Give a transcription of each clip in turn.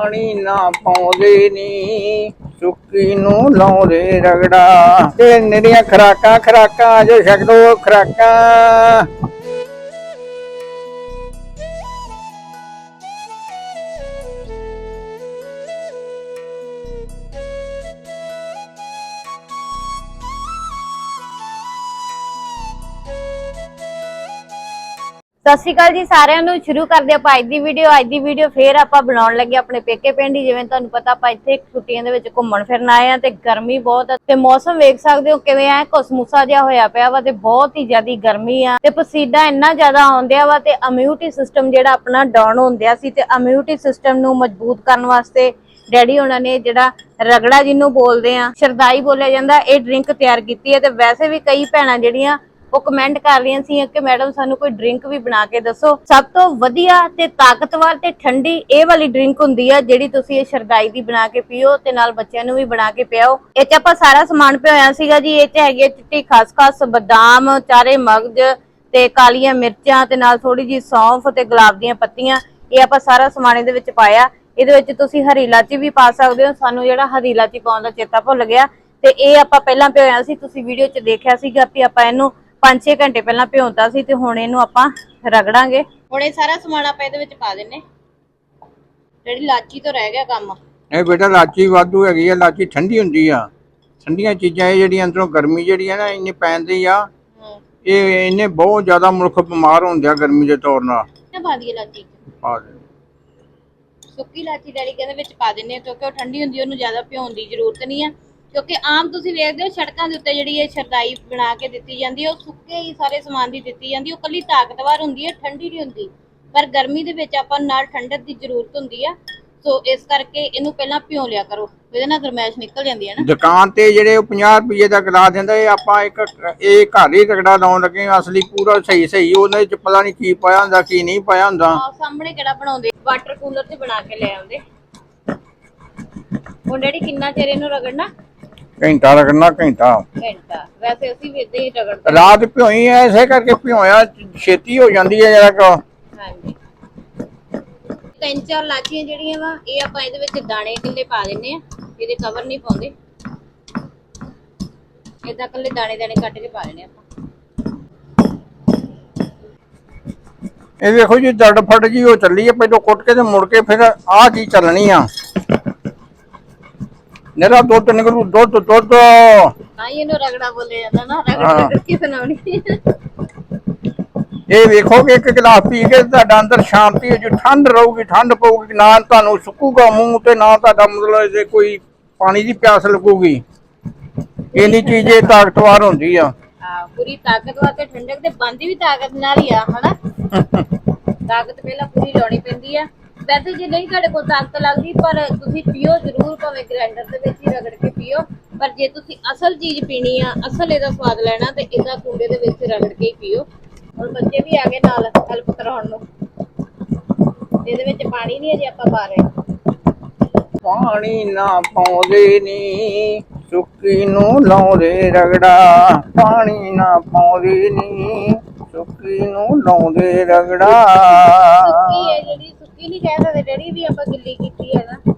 ਪਾਣੀ ਨਾ ਪਾਉਂਦੇ ਨੀ। ਸੁੱਕੀ ਨੂੰ ਲਾਉਂਦੇ ਰਗੜਾ। ਤੇ ਨਿਰੀਆਂ ਖਰਾਕਾਂ ਖਰਾਕਾਂ, ਜੋ ਛਕਦੋ ਖਰਾਕਾਂ। ਸਤਿ ਸ਼੍ਰੀ ਅਕਾਲ ਜੀ, ਸਾਰਿਆਂ ਨੂੰ ਸ਼ੁਰੂ ਕਰਦੇ ਆਪਾਂ ਅੱਜ ਦੀ ਵੀਡੀਓ ਅੱਜ ਦੀ ਵੀਡੀਓ ਫੇਰ ਆਪਾਂ ਬਣਾਉਣ ਲੱਗੇ ਆਪਣੇ ਪੇਕੇ ਪਿੰਡ ਹੀ। ਜਿਵੇਂ ਤੁਹਾਨੂੰ ਪਤਾ ਆਪਾਂ ਇੱਥੇ ਛੁੱਟੀਆਂ ਦੇ ਵਿੱਚ ਘੁੰਮਣ ਫਿਰਨ ਆਏ ਆ ਤੇ ਗਰਮੀ ਬਹੁਤ ਆ। ਤੇ ਮੌਸਮ ਵੇਖ ਸਕਦੇ ਹੋ ਕਿਵੇਂ ਆ ਕੁਸਮੂਸਾ ਜਿਹਾ ਹੋਇਆ ਪਿਆ ਵਾ ਤੇ ਬਹੁਤ ਹੀ ਜ਼ਿਆਦੀ ਗਰਮੀ ਆ। ਤੇ ਪਸੀਨਾ ਇੰਨਾ ਜ਼ਿਆਦਾ ਆਉਂਦਿਆ ਵਾ ਤੇ ਇਮਿਊਨਿਟੀ ਸਿਸਟਮ ਜਿਹੜਾ ਆਪਣਾ ਡਾਊਨ ਹੁੰਦਿਆ ਸੀ ਤੇ ਇਮਿਊਨਿਟੀ ਸਿਸਟਮ ਨੂੰ ਮਜ਼ਬੂਤ ਕਰਨ ਵਾਸਤੇ ਡੈਡੀ ਉਹਨਾਂ ਨੇ ਜਿਹੜਾ ਰਗੜਾ ਜਿਹਨੂੰ ਬੋਲਦੇ ਆ, ਸ਼ਰਦਾਈ ਬੋਲਿਆ ਜਾਂਦਾ, ਇਹ ਡਰਿੰਕ ਤਿਆਰ ਕੀਤੀ ਹੈ। ਤੇ ਵੈਸੇ ਵੀ ਕਈ ਭੈਣਾਂ ਜਿਹੜੀਆਂ ਉਹ ਕਮੈਂਟ ਕਰ ਰਹੀਆਂ ਸੀ ਕਿ ਮੈਡਮ ਸਾਨੂੰ ਕੋਈ ਡਰਿੰਕ ਵੀ ਬਣਾ ਕੇ ਦੱਸੋ। ਸਭ ਤੋਂ ਵਧੀਆ ਤੇ ਤਾਕਤਵਰ ਤੇ ਠੰਡੀ ਇਹ ਵਾਲੀ ਡਰਿੰਕ ਹੁੰਦੀ ਆ, ਜਿਹੜੀ ਤੁਸੀਂ ਇਹ ਸ਼ਰਦਾਈ ਦੀ ਬਣਾ ਕੇ ਪੀਓ ਤੇ ਨਾਲ ਬੱਚਿਆਂ ਨੂੰ ਵੀ ਬਣਾ ਕੇ ਪਿਆਓ। ਇਹ ਚ ਆਪਾਂ ਸਾਰਾ ਸਮਾਨ ਪਿਓਇਆ ਸੀਗਾ ਜੀ, ਇਹ ਚ ਹੈਗੀ ਚਿੱਟੀ ਖਸਖਸ, ਬਦਾਮ, ਚਾਰੇ ਮਗਜ ਤੇ ਕਾਲੀਆਂ ਮਿਰਚਾਂ ਤੇ ਨਾਲ ਥੋੜੀ ਜੀ ਸੌਂਫ ਤੇ ਗੁਲਾਬ ਦੀਆਂ ਪੱਤੀਆਂ, ਇਹ ਆਪਾਂ ਸਾਰਾ ਸਮਾਨ ਇਹਦੇ ਵਿੱਚ ਪਾਇਆ। ਇਹਦੇ ਵਿੱਚ ਤੁਸੀਂ ਹਰੀ ਇਲਾਚੀ ਵੀ ਪਾ ਸਕਦੇ ਹੋ, ਸਾਨੂੰ ਜਿਹੜਾ ਹਰੀ ਇਲਾਚੀ ਪਾਉਣ ਦਾ ਚੇਤਾ ਭੁੱਲ ਗਿਆ। ਤੇ ਇਹ ਆਪਾਂ ਪਹਿਲਾਂ ਭਿਓਇਆ ਸੀ, ਤੁਸੀਂ ਵੀਡੀਓ 'ਚ ਦੇਖਿਆ ਸੀਗਾ ਕਿ ਆਪਾਂ ਇਹਨੂੰ 5-6 ਘੰਟੇ ਪਹਿਲਾਂ ਭਿਉਂਤਾ ਸੀ ਤੇ ਹੁਣ ਇਹਨੂੰ ਆਪਾਂ ਰਗੜਾਂਗੇ। ਹੁਣ ਇਹ ਸਾਰਾ ਸਮਾਨ ਆਪਾਂ ਇਹਦੇ ਵਿੱਚ ਪਾ ਦਿੰਨੇ। ਜਿਹੜੀ ਇਲਾਚੀ ਤੋਂ ਰਹਿ ਗਿਆ ਕੰਮ। ਇਹ ਬੇਟਾ ਲਾਚੀ ਵਾਧੂ ਹੈਗੀ ਆ ਲਾਚੀ ਠੰਡੀ ਹੁੰਦੀ ਆ। ਠੰਡੀਆਂ ਚੀਜ਼ਾਂ ਇਹ ਜਿਹੜੀਆਂ ਅੰਦਰੋਂ ਗਰਮੀ ਜਿਹੜੀ ਆ ਨਾ ਇੰਨੀ ਪੈਂਦੀ ਆ। ਇਹ ਇਹਨੇ ਬਹੁਤ ਜ਼ਿਆਦਾ ਮੁਲਕ ਬਿਮਾਰ ਹੁੰਦੇ ਆ ਗਰਮੀ ਦੇ ਤੌਰ ਨਾਲ। ਇਹ ਪਾ ਦਈਏ ਇਲਾਚੀ ਆ ਦੇ। ਸੁੱਕੀ ਇਲਾਚੀ ਡੈਡੀ ਕਹਿੰਦੇ ਵਿੱਚ ਪਾ ਦਿੰਨੇ ਕਿਉਂਕਿ ਉਹ ਠੰਡੀ ਹੁੰਦੀ ਉਹਨੂੰ ਜ਼ਿਆਦਾ ਭਿਉਣ ਦੀ ਜ਼ਰੂਰਤ ਨਹੀਂ ਆ। ਕਿਉਂਕਿ ਆਮ ਤੁਸੀਂ ਵੇਖਦੇ ਹੋ ਸੜਕਾਂ ਦੇ ਉੱਤੇ ਜਿਹੜੀ ਇਹ ਸ਼ਰਦਾਈ ਬਣਾ ਕੇ ਦਿੱਤੀ ਜਾਂਦੀ ਹੈ ਉਹ ਸੁੱਕੇ ਹੀ ਸਾਰੇ ਸਮਾਨ ਦੀ ਦਿੱਤੀ ਜਾਂਦੀ ਹੈ, ਉਹ ਕੱਲੀ ਤਾਕਤਵਰ ਹੁੰਦੀ ਹੈ ਠੰਡੀ ਨਹੀਂ ਹੁੰਦੀ। ਪਰ ਗਰਮੀ ਦੇ ਵਿੱਚ ਆਪਾਂ ਨਾਲ ਠੰਡਕ ਦੀ ਜ਼ਰੂਰਤ ਹੁੰਦੀ ਆ। ਸੋ ਇਸ ਕਰਕੇ ਇਹਨੂੰ ਪਹਿਲਾਂ ਭਿਉਂ ਲਿਆ ਕਰੋ। ਇਹਦੇ ਨਾਲ ਗਰਮੈਸ਼ ਨਿਕਲ ਜਾਂਦੀ ਹੈ ਨਾ। ਦੁਕਾਨ ਤੇ ਜਿਹੜੇ ਉਹ 50 ਰੁਪਏ ਦਾ ਗਲਾਸ ਦਿੰਦਾ ਇਹ ਆਪਾਂ ਇੱਕ ਇਹ ਘਰ ਹੀ ਰਗੜਾ ਲਾਉਣ ਲੱਗੇ ਹਾਂ। ਅਸਲੀ ਪੂਰਾ ਸਹੀ ਸਹੀ। ਉਹਦੇ ਚ ਪਤਾ ਨਹੀਂ ਕੀ ਪਾਇਆ ਹੁੰਦਾ ਕੀ ਨਹੀਂ ਪਾਇਆ ਹੁੰਦਾ। ਆਹ ਸਾਹਮਣੇ ਕਿਹੜਾ ਬਣਾਉਂਦੇ? ਵਾਟਰ ਕੂਲਰ ਤੇ ਬਣਾ ਕੇ ਲੈ ਆਉਂਦੇ। ਹੁਣ ਡੈਡੀ ਕਿੰਨਾ ਚਿਰ ਇਹਨੂੰ ਰਗੜਨਾ? ਘੰਟਾ ਲੱਗਣਾ ਘੰਟਾ। ਘੰਟਾ। ਵੈਸੇ ਅਸੀਂ ਵੀ ਇਦਾਂ ਹੀ ਰਗੜਦੇ ਰਾਤ ਭਿਉਈ ਐ ਐਸੇ ਕਰਕੇ ਭਿਉਇਆ ਛੇਤੀ ਹੋ ਜਾਂਦੀ ਹੈ ਜਰਾ ਕੋ। ਹਾਂਜੀ। ਤਿੰਨ ਚਾਰ ਲਾਚੀਆਂ ਜਿਹੜੀਆਂ ਵਾ ਇਹ ਆਪਾਂ ਇਹਦੇ ਵਿੱਚ ਦਾਣੇ ਕਿੱਲੇ ਪਾ ਦਿੰਨੇ ਆ ਇਹਦੇ ਕਵਰ ਨਹੀਂ ਪਾਉਂਦੇ। ਇਦਾਂ ਕੱਲੇ ਦਾਣੇ ਦਾਣੇ ਕੱਟ ਕੇ ਪਾ ਦੇਣੇ ਆਪਾਂ। ਇਹ ਵੇਖੋ ਜੀ ਦਰਦ ਫੜ ਜੀ ਉਹ ਚੱਲੀ ਹੈ ਪਹਿਲਾਂ ਕੁੱਟ ਕੇ ਤੇ ਮੁੜ ਕੇ ਫਿਰ ਆਹ ਕੀ ਚੱਲਣੀ ਆ। ਮੇਰਾ ਦੁੱਧ ਨਿਕਲੂ ਦੁੱਧ ਦੁੱਧ ਤਾਂ ਹੀ ਇਹਨੂੰ ਰਗੜਾ ਬੋਲਿਆ ਜਾਂਦਾ ਨਾ ਰਗੜ ਹਾਂ। ਰਗੜ ਕੇ ਸੁਣਾਉਣੀ ਇਹ ਵੇਖੋ ਕਿ ਇੱਕ ਗਲਾਸ ਪੀ ਕੇ ਤੁਹਾਡਾ ਅੰਦਰ ਸ਼ਾਂਤੀ ਹੋ ਜੂ ਠੰਡ ਰਹੂਗੀ ਠੰਡ ਪਊਗੀ ਨਾ ਤੁਹਾਨੂੰ ਸੁੱਕੂਗਾ ਮੂੰਹ ਤੇ ਨਾ ਤੁਹਾਡਾ ਮਤਲਬ ਇਹਦੇ ਕੋਈ ਪਾਣੀ ਦੀ ਪਿਆਸ ਲੱਗੂਗੀ। ਇੰਨੀ ਚੀਜ਼ ਇਹ ਤਾਕਤਵਰ ਹੁੰਦੀ ਆ। ਪੂਰੀ ਤਾਕਤਵਰ ਤੇ ਠੰਡਕ ਤੇ ਬੰਦੀ ਵੀ ਤਾਕਤ ਨਾਲ ਹੀ ਆ ਹਨਾ? ਤਾਕਤ ਪਹਿਲਾਂ ਪੂਰੀ ਲਾਉਣੀ ਪੈਂਦੀ ਆ। ਵੈਸੇ ਜੇ ਨਹੀਂ ਤੁਹਾਡੇ ਕੋਲ ਤਾਕਤ ਲੱਗਦੀ ਪਰ ਤੁਸੀਂ ਪੀਓ ਜ਼ਰੂਰ ਭਾਵੇਂ ਗ੍ਰਾਈਂਡਰ ਦੇ ਵਿੱਚ ਹੀ ਰਗੜ ਕੇ ਪੀਓ। ਪਰ ਜੇ ਤੁਸੀਂ ਅਸਲ ਚੀਜ਼ ਪੀਣੀ ਆ ਅਸਲ ਇਹਦਾ ਸਵਾਦ ਲੈਣਾ ਤੇ ਇਹਦਾ ਕੂੜੇ ਦੇ ਵਿੱਚ ਰਗੜ ਕੇ ਹੀ ਪੀਓ। ਹੁਣ ਬੱਚੇ ਵੀ ਆ ਗਏ ਨਾਲ ਹੈਲਪ ਕਰਾਉਣ ਨੂੰ। ਇਹਦੇ ਵਿੱਚ ਪਾਣੀ ਨਹੀਂ ਅਜੇ ਆਪਾਂ ਪਾ ਰਹੇ। ਪਾਣੀ ਨਾ ਪਾਉਂਦੇ ਨੀ ਸੁੱਕੀ ਨੂੰ ਲਾਉਂਦੇ ਰਗੜਾ। ਪਾਣੀ ਨਾ ਪਾਉਂਦੇ ਨੀ ਸੁੱਕੀ ਨੂੰ ਲਾਉਂਦੇ ਰਗੜਾ। ਸੁੱਕੀ ਹੈ ਜਿਹੜੀ ਸੁੱਕੀ ਨਹੀਂ ਕਹਿ ਸਕਦੇ ਜਿਹੜੀ ਵੀ ਆਪਾਂ ਗਿੱਲੀ ਕੀਤੀ ਹੈ ਨਾ।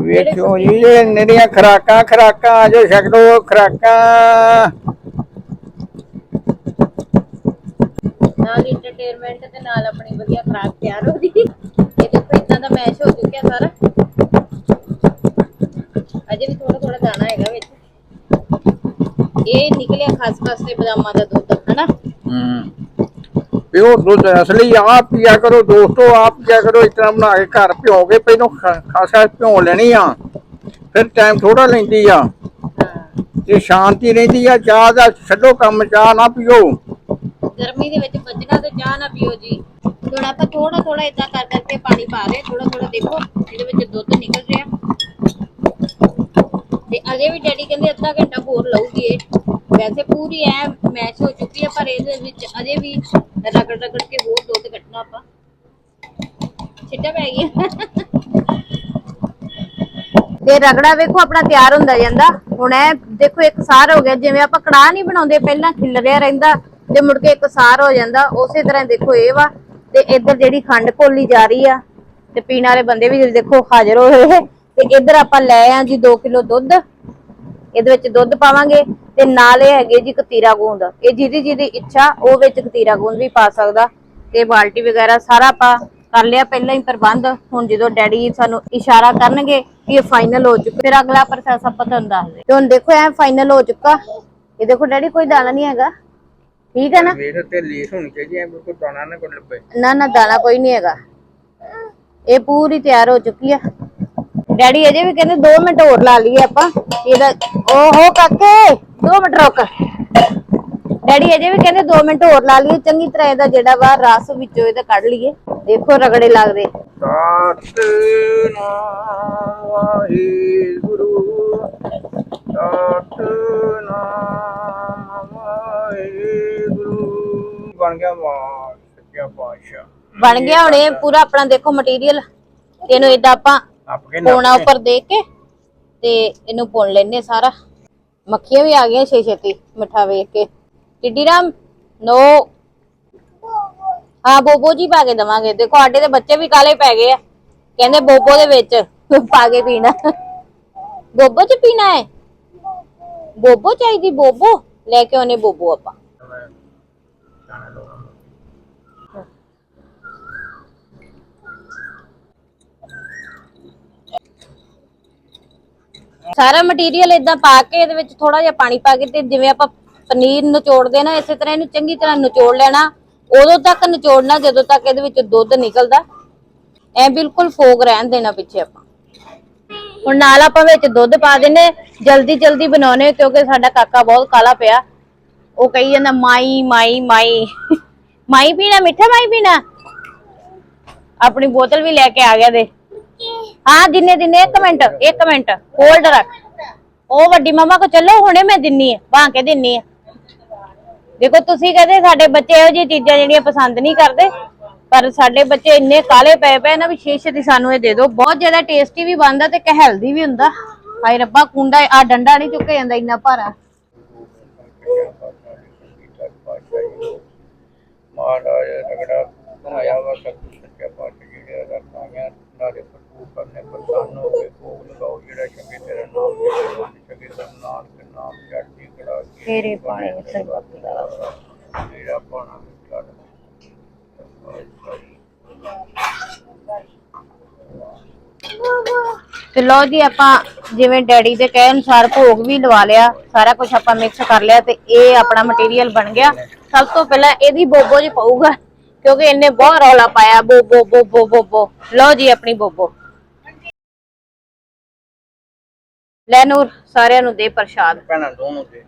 ਵੇਖਿਓ ਜੀ ਇਹ ਨਿਰੀਆਂ ਖਰਾਕਾਂ ਖਰਾਕਾਂ ਜੋ ਛਕਦੋ ਖਰਾਕਾਂ। ਨਾਲ ਇੰਟਰਟੇਨਮੈਂਟ ਤੇ ਨਾਲ ਆਪਣੀ ਵਧੀਆ ਖਰਾਕ ਤਿਆਰ ਹੋ ਗਈ। ਇਹ ਦੇਖੋ ਇਦਾਂ ਦਾ ਮੈਸ਼ ਹੋ ਚੁੱਕਿਆ ਸਾਰਾ। ਅਜੇ ਵੀ ਥੋੜਾ ਥੋੜਾ ਦਾਣਾ ਹੈਗਾ ਵਿੱਚ। ਇਹ ਨਿਕਲਿਆ ਖਸਖਸ ਤੇ ਬਦਾਮਾਂ ਦਾ ਦੁੱਧ ਹਨਾ? ਹੂੰ। ਪਿਓ ਦੁੱਧ ਅਸਲੀ ਆਪ ਪੀਆ ਕਰੋ, ਦੋਸਤੋ ਆਪ ਪੀਆ ਕਰੋ, ਇਸ ਤਰ੍ਹਾਂ ਬਣਾ ਕੇ ਘਰ ਭਿਓਗੇ, ਪਹਿਲਾਂ ਖ- ਭਿਓ ਲੈਣੀ ਆ। ਫਿਰ ਟਾਈਮ ਥੋੜਾ ਲੈਂਦੀ ਆ। ਤੇ ਸ਼ਾਂਤੀ ਰਹਿੰਦੀ ਆ, ਚਾਹ ਦਾ ਛੱਡੋ ਕੰਮ, ਚਾਹ ਨਾ ਪੀਓ। ਗਰਮੀ ਦੇ ਵਿੱਚ ਬਚਣਾ ਤੇ ਚਾਹ ਨਾ ਪੀਓ ਜੀ। ਹੁਣ ਆਪਾਂ ਥੋੜਾ ਥੋੜਾ ਇਦਾਂ ਕਰ ਕਰਕੇ ਪਾਣੀ ਪਾ ਰਹੇ ਥੋੜਾ ਥੋੜਾ ਦੇਖੋ, ਇਹਦੇ ਵਿੱਚ ਦੁੱਧ ਨਿਕਲ ਰਿਹਾ। ਤੇ ਅਜੇ ਵੀ ਡੈਡੀ ਕਹਿੰਦੇ ਅੱਧਾ ਘੰਟਾ ਹੋਰ ਲਊਗੀ ਇਹ। ਵੈਸੇ ਪੂਰੀ ਐ ਮੈਚ ਹੋ ਚੁੱਕੀ ਹੈ ਪਰ ਇਹਦੇ ਵਿੱਚ ਅਜੇ ਵੀ ਰਗੜ ਰਗੜ ਕੇ ਹੋਰ ਦੁੱਧ ਕੱਢਣਾ ਆਪਾਂ। ਛਿੱਟਾ ਪੈ ਗਿਆ। ਤੇ ਰਗੜਾ ਵੇਖੋ, ਆਪਣਾ ਤਿਆਰ ਹੁੰਦਾ ਜਾਂਦਾ। ਹੁਣ ਇਹ ਦੇਖੋ, ਇੱਕ ਸਾਰ ਹੋ ਗਿਆ। ਜਿਵੇਂ ਆਪਾਂ ਕੜਾਹ ਨਹੀਂ ਬਣਾਉਂਦੇ, ਪਹਿਲਾਂ ਖਿਲਰਿਆ ਰਹਿੰਦਾ। ਤੇ ਮੁੜ ਕੇ ਇੱਕ ਸਾਰ ਹੋ ਜਾਂਦਾ, ਉਸੇ ਤਰ੍ਹਾਂ ਦੇਖੋ ਇਹ ਵਾ। ਤੇ ਇੱਧਰ ਜਿਹੜੀ ਖੰਡ ਘੋਲੀ ਜਾ ਰਹੀ ਆ, ਤੇ ਪੀਣ ਵਾਲੇ ਬੰਦੇ ਵੀ ਦੇਖੋ ਹਾਜ਼ਰ ਹੋਏ ਹੋਏ ਤੇ ਇੱਧਰ ਆਪਾਂ ਲੈ ਆ ਜੀ 2 ਕਿਲੋ ਦੁੱਧ। ਇਹਦੇ ਵਿੱਚ ਦੁੱਧ ਪਾਵਾਂਗੇ। ਤੇ ਨਾਲ ਇਹ ਹੈਗੇ ਜੀ ਕਤੀਰਾ ਗੂੰਦ। ਇਹ ਜਿਹਦੀ ਜਿਹਦੀ ਇੱਛਾ ਉਹ ਵਿੱਚ ਕਤੀਰਾ ਗੂੰਦ ਵੀ ਪਾ ਸਕਦਾ। ਤੇ ਬਾਲਟੀ ਵਗੈਰਾ ਸਾਰਾ ਆਪਾਂ ਕਰ ਲਿਆ ਪਹਿਲਾਂ ਹੀ ਪ੍ਰਬੰਧ। ਹੁਣ ਜਦੋਂ ਡੈਡੀ ਸਾਨੂੰ ਇਸ਼ਾਰਾ ਕਰਨਗੇ ਕਿ ਇਹ ਫਾਈਨਲ ਹੋ ਚੁੱਕਾ ਫਿਰ ਅਗਲਾ ਪ੍ਰੋਸੈਸ ਆਪਾਂ ਤੁਹਾਨੂੰ ਦੱਸਦੇ ਤੇ ਹੁਣ ਦੇਖੋ ਐ ਫਾਈਨਲ ਹੋ ਚੁੱਕਾ। ਇਹ ਦੇਖੋ ਡੈਡੀ ਕੋਈ ਦਾਣਾ ਨਹੀਂ ਹੈਗਾ। ਠੀਕ ਹੈ ਨਾ? ਵੇਖ ਤੇ ਲੀਸ ਹੋਣੀ ਚਾਹੀਦੀ ਹੈ ਬਿਲਕੁਲ ਦਾਣਾ ਨਾ ਕੋਈ ਲੱਭੇ। ਨਾ ਨਾ ਦਾਣਾ ਕੋਈ ਨਹੀਂ ਹੈਗਾ। ਇਹ ਪੂਰੀ ਤਿਆਰ ਹੋ ਚੁੱਕੀ ਆ। ਡੈਡੀ ਅਜੇ ਵੀ ਕਹਿੰਦੇ 2 ਮਿੰਟ ਹੋਰ ਲਾ ਲਈਏ ਆਪਾਂ। ਇਹਦਾ ਓਹੋ ਕਾਕੇ! 2 ਮਿੰਟ ਰੁਕ। ਡੈਡੀ ਅਜੇ ਵੀ ਕਹਿੰਦੇ 2 ਮਿੰਟ ਹੋਰ ਲਾ ਲਈਏ ਚੰਗੀ ਤਰ੍ਹਾਂ ਇਹਦਾ ਜਿਹੜਾ ਵਾ ਰਸ ਵਿੱਚੋਂ ਇਹਦਾ ਕੱਢ ਲਈਏ। ਦੇਖੋ ਰਗੜੇ ਲੱਗਦੇ। ਸਤਨਾਮ ਵਾਹਿਗੁਰੂ ਸਤਨਾਮ ਵਾਹਿਗੁਰੂ। ਬਣ ਗਿਆ ਸੱਚਾ ਬਣ ਹੁਣ ਇਹ ਪੂਰਾ ਆਪਣਾ ਦੇਖੋ ਮਟੀਰੀਅਲ ਇਹਨੂੰ ਇਦਾਂ ਆਪਾਂ ਆਪਕੇ ਕੋਣਾ ਉੱਪਰ ਦੇ ਕੇ ਤੇ ਇਹਨੂੰ ਪੁੰਨ ਲੈਨੇ ਸਾਰਾ। ਮੱਖੀਆਂ ਵੀ ਆ ਗਈਆਂ ਛੇ ਛੇਤੀ ਮਿੱਠਾ ਵੇਖ ਕੇ। ਟਿੱਡੀ ਰਾਮ, ਨੋ। ਹਾਂ, ਬੋਬੋ ਜੀ ਪਾ ਕੇ ਦਵਾਂਗੇ। ਦੇਖੋ ਆਡੇ ਦੇ ਬੱਚੇ ਵੀ ਕਾਲੇ ਪੈ ਗਏ ਆ। ਕਹਿੰਦੇ ਬੋਬੋ ਦੇ ਵਿੱਚ ਪਾ ਕੇ ਪੀਣਾ। ਬੋਬੋ ਚ ਪੀਣਾ ਹੈ? ਬੋਬੋ ਚਾਹੀਦੀ, ਬੋਬੋ। ਲੈ ਕੇ ਆਉਨੇ ਬੋਬੋ ਆਪਾਂ। ਸਾਰਾ ਮਟੀਰੀਅਲ ਇਦਾਂ ਪਾ ਕੇ ਇਹਦੇ ਵਿੱਚ ਥੋੜਾ ਜਿਹਾ ਪਾਣੀ ਪਾ ਕੇ ਤੇ ਜਿਵੇਂ ਆਪਾਂ ਪਨੀਰ ਨਿਚੋੜਦੇ ਨਾ, ਇਸੇ ਤਰ੍ਹਾਂ ਇਹਨੂੰ ਚੰਗੀ ਤਰ੍ਹਾਂ ਨਿਚੋੜ ਲੈਣਾ। ਉਦੋਂ ਤੱਕ ਨਿਚੋੜਨਾ, ਜਦੋਂ ਤੱਕ ਇਹਦੇ ਵਿੱਚ ਦੁੱਧ ਨਿਕਲਦਾ। ਐ ਬਿਲਕੁਲ ਫੋਗ ਰਹਿਣ ਦੇਣਾ ਪਿੱਛੇ ਆਪਾਂ। ਹੁਣ ਨਾਲ ਆਪਾਂ ਵਿੱਚ ਦੁੱਧ ਪਾ ਦਿੰਨੇ ਜਲਦੀ ਜਲਦੀ ਬਣਾਉਣੇ, ਕਿਉਂਕਿ ਸਾਡਾ ਕਾਕਾ ਬਹੁਤ ਕਾਲਾ ਪਿਆ। ਉਹ ਕਹੀ ਜਾਂਦਾ, ਮਾਈ ਮਾਈ ਮਾਈ। ਮਾਈ ਪੀਣਾ, ਮਿੱਠਾ ਮਾਈ ਪੀਣਾ? ਆਪਣੀ ਬੋਤਲ ਵੀ ਲੈ ਕੇ ਆ ਗਿਆ ਦੇ। ਹਾਂ ਦਿਨੇ ਦਿਨੇ ਇੱਕ ਮਿੰਟ ਇੱਕ ਮਿੰਟ ਹੋਲਡ ਰੱਖ। ਉਹ ਵੱਡੀ ਮਮਾ ਕੋ ਚੱਲੋ, ਹੁਣੇ ਮੈਂ ਦਿੰਨੀ ਆ, ਬਾਂ ਕੇ ਦਿੰਨੀ ਆ। ਦੇਖੋ, ਤੁਸੀਂ ਕਹਿੰਦੇ ਸਾਡੇ ਬੱਚੇ ਇਹੋ ਜਿਹੀ ਚੀਜ਼ਾਂ ਜਿਹੜੀਆਂ ਪਸੰਦ ਨਹੀਂ ਕਰਦੇ, ਪਰ ਸਾਡੇ ਬੱਚੇ ਇੰਨੇ ਕਾਲੇ ਪਏ ਪਏ ਨਾ ਵੀ ਛੇ ਦੀ ਸਾਨੂੰ ਇਹ ਦੇ ਦਿਓ। ਬਹੁਤ ਜ਼ਿਆਦਾ ਟੇਸਟੀ ਵੀ ਬਣਦਾ ਤੇ ਕਿ ਹੈਲਦੀ ਵੀ ਹੁੰਦਾ। ਹਾਏ ਰੱਬਾ, ਕੁੰਡਾ ਆ ਡੰਡਾ ਨਹੀਂ ਚੁੱਕਿਆ ਜਾਂਦਾ, ਇੰਨਾ ਭਾਰਾ। ਮਹਾਰਾਜ ਰਗੜਾ ਬਣਾਇਆ ਵਾ ਸਤਿ ਸੱਚਾ ਪਾਤਸ਼ਾਹ ਜਿਹੜੇ ਰੱਖਾਂਗੇ ਨਾਲੇ ਭਰਪੂਰ ਕਰਨੇ ਪ੍ਰਸੰਨ ਹੋ ਕੇ ਭੋਗ ਲਗਾਓ ਜਿਹੜਾ ਚੰਗੇ ਤੇਰਾ ਨਾਮ ਜਿਹੜੇ ਮਨ ਚੰਗੇ ਦਾ ਨਾਮ ਕੇ ਨਾਮ ਚੜ੍ਹਦੀ ਕਲਾ ਕੇ ਤੇਰੇ ਪਾਣੀ ਉੱਤੇ ਬੱਕਦਾ ਮੇਰਾ ਪਾਣਾ ਮਿਟਾ ਤੇ ਲਓ ਜੀ ਆਪਾਂ ਜਿਵੇਂ ਡੈਡੀ ਦੇ ਕਹੇ ਅਨੁਸਾਰ ਭੋਗ ਵੀ ਲਵਾ ਲਿਆ ਸਾਰਾ ਕੁਝ ਆਪਾਂ ਮਿਕਸ ਕਰ ਲਿਆ ਤੇ ਇਹ ਆਪਣਾ ਮਟੀਰੀਅਲ ਬਣ ਗਿਆ। ਸਭ ਤੋਂ ਪਹਿਲਾਂ ਇਹਦੀ ਬੋਬੋ ਜੀ ਪਊਗਾ ਕਿਉਂਕਿ ਇਹਨੇ ਬਹੁਤ ਰੌਲਾ ਪਾਇਆ ਬੋਬੋ ਬੋਬੋ ਬੋਬੋ ਲਓ ਜੀ ਆਪਣੀ ਬੋਬੋ। ਲੈ ਨੂਰ ਸਾਰਿਆਂ ਨੂੰ ਦੇ ਪ੍ਰਸ਼ਾਦ। ਪੈਣਾ ਦੋਨੋਂ ਤੇ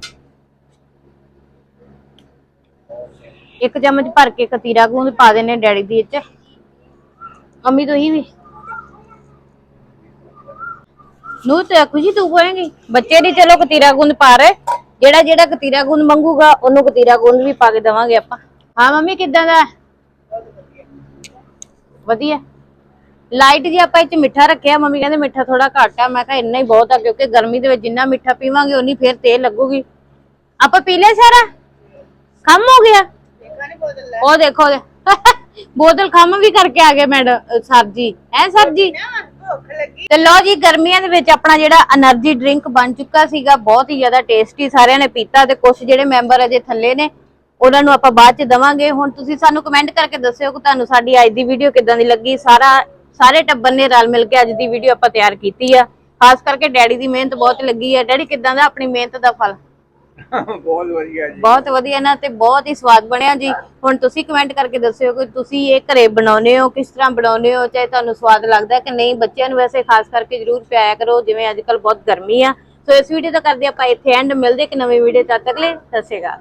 ਇੱਕ ਚਮਚ ਭਰ ਕੇ ਕਤੀਰਾ ਗੂੰਦ ਪਾ ਦੇਣੇ ਡੈਡੀ ਦੀ ਵਿੱਚ ਮੰਮੀ ਤੁਸੀਂ ਵੀ? ਨੂੰ ਤੇ ਖੁਸ਼ੀ ਤੂੰ ਕੋਏਂਗੀ ਬੱਚੇ ਦੀ ਚਲੋ ਕਤੀਰਾ ਗੁੰਦ ਪਾ ਰਹੇ। ਜਿਹੜਾ ਜਿਹੜਾ ਕਤੀਰਾ ਗੁੰਦ ਮੰਗੂਗਾ ਉਹਨੂੰ ਕਤੀਰਾ ਗੁੰਦ ਵੀ ਪਾ ਕੇ ਦਵਾਂਗੇ ਆਪਾਂ। ਹਾਂ ਮੰਮੀ ਕਿੱਦਾਂ ਦਾ ਹੈ? ਵਧੀਆ। ਲਾਈਟ ਜੀ ਆਪਾਂ ਇਹ ਮਿੱਠਾ ਰੱਖਿਆ, ਮੰਮੀ ਕਹਿੰਦੇ ਮਿੱਠਾ ਥੋੜਾ ਘੱਟ ਆ, ਮੈਂ ਕਿਹਾ ਇੰਨਾ ਹੀ ਬਹੁਤ ਆ, ਕਿਉਂਕਿ ਗਰਮੀ ਦੇ ਵਿੱਚ ਜਿੰਨਾ ਮਿੱਠਾ ਪੀਵਾਂਗੇ ਉਨੀ ਫੇਰ ਤੇਲ ਲੱਗੂਗੀ। ਆਪਾਂ ਪੀ ਲਿਆ ਸਾਰਾ? ਖੰਮ ਹੋ ਗਿਆ? ਉਹ ਦੇਖੋ ਬੋਤਲ ਖੰਮ ਵੀ ਕਰਕੇ ਆ ਗਏ ਮੈਡਮ ਸਰ ਜੀ ਹੈ ਸਰ ਜੀ ਤੇ ਲੋ ਜੀ, ਗਰਮੀਆਂ ਦੇ ਵਿੱਚ ਆਪਣਾ ਜਿਹੜਾ એનર્ਜੀ ਡਰਿੰਕ ਬਣ ਚੁੱਕਾ ਸੀਗਾ, ਬਹੁਤ ਹੀ ਜ਼ਿਆਦਾ ਟੇਸਟੀ ਸਾਰਿਆਂ ਨੇ ਪੀਤਾ ਤੇ ਕੁਝ ਜਿਹੜੇ ਮੈਂਬਰ ਅਜੇ ਥੱਲੇ ਨੇ, ਉਹਨਾਂ ਨੂੰ ਆਪਾਂ ਬਾਅਦ ਚ ਦਵਾਂਗੇ। ਹੁਣ ਤੁਸੀਂ ਸਾਨੂੰ ਕਮੈਂਟ ਕਰਕੇ ਦੱਸਿਓ ਕਿ ਤੁਹਾਨੂੰ ਸਾਡੀ ਅੱਜ ਦੀ ਵੀਡੀਓ ਕਿਦਾਂ ਦੀ ਲੱਗੀ। ਸਾਰਾ ਸਾਰੇ ਟੱਬਰ ਨੇ ਰਲ ਮਿਲ ਕੇ ਅੱਜ ਦੀ ਵੀਡੀਓ ਆਪਾਂ ਤਿਆਰ ਕੀਤੀ ਆ। ਖਾਸ ਕਰਕੇ ਡੈਡੀ ਦੀ ਮਿਹਨਤ ਬਹੁਤ ਲੱਗੀ ਆ। ਡੈਡੀ ਕਿਦਾਂ ਦਾ ਆਪਣੀ ਮਿਹਨਤ ਦਾ ਫਲ? ਬਹੁਤ ਵਧੀਆ ਜੀ। ਬਹੁਤ ਵਧੀਆ ਨਾ ਤੇ ਬਹੁਤ ਹੀ ਸਵਾਦ ਬਣਿਆ ਜੀ। ਹੁਣ ਤੁਸੀਂ ਕਮੈਂਟ ਕਰਕੇ ਦੱਸਿਓ ਕਿ ਤੁਸੀਂ ਇਹ ਘਰੇ ਬਣਾਉਨੇ ਹੋ ਕਿਸ ਤਰ੍ਹਾਂ ਬਣਾਉਨੇ ਹੋ ਚਾਹੇ ਤੁਹਾਨੂੰ ਸਵਾਦ ਲੱਗਦਾ ਕਿ ਨਹੀਂ। ਬੱਚਿਆਂ ਨੂੰ ਵੈਸੇ ਖਾਸ ਕਰਕੇ ਜਰੂਰ ਪਿਆਇਆ ਕਰੋ ਜਿਵੇਂ ਅੱਜ ਕੱਲ ਬਹੁਤ ਗਰਮੀ ਆ। ਸੋ ਇਸ ਵੀਡੀਓ ਦਾ ਕਰਦੇ ਆਪਾਂ ਇੱਥੇ ਐਂਡ ਮਿਲਦੇ ਇੱਕ ਨਵੀਂ ਵੀਡੀਓ ਤਦ ਤੱਕ ਲਈ। ਸਤਿ ਸ਼੍ਰੀ ਅਕਾਲ।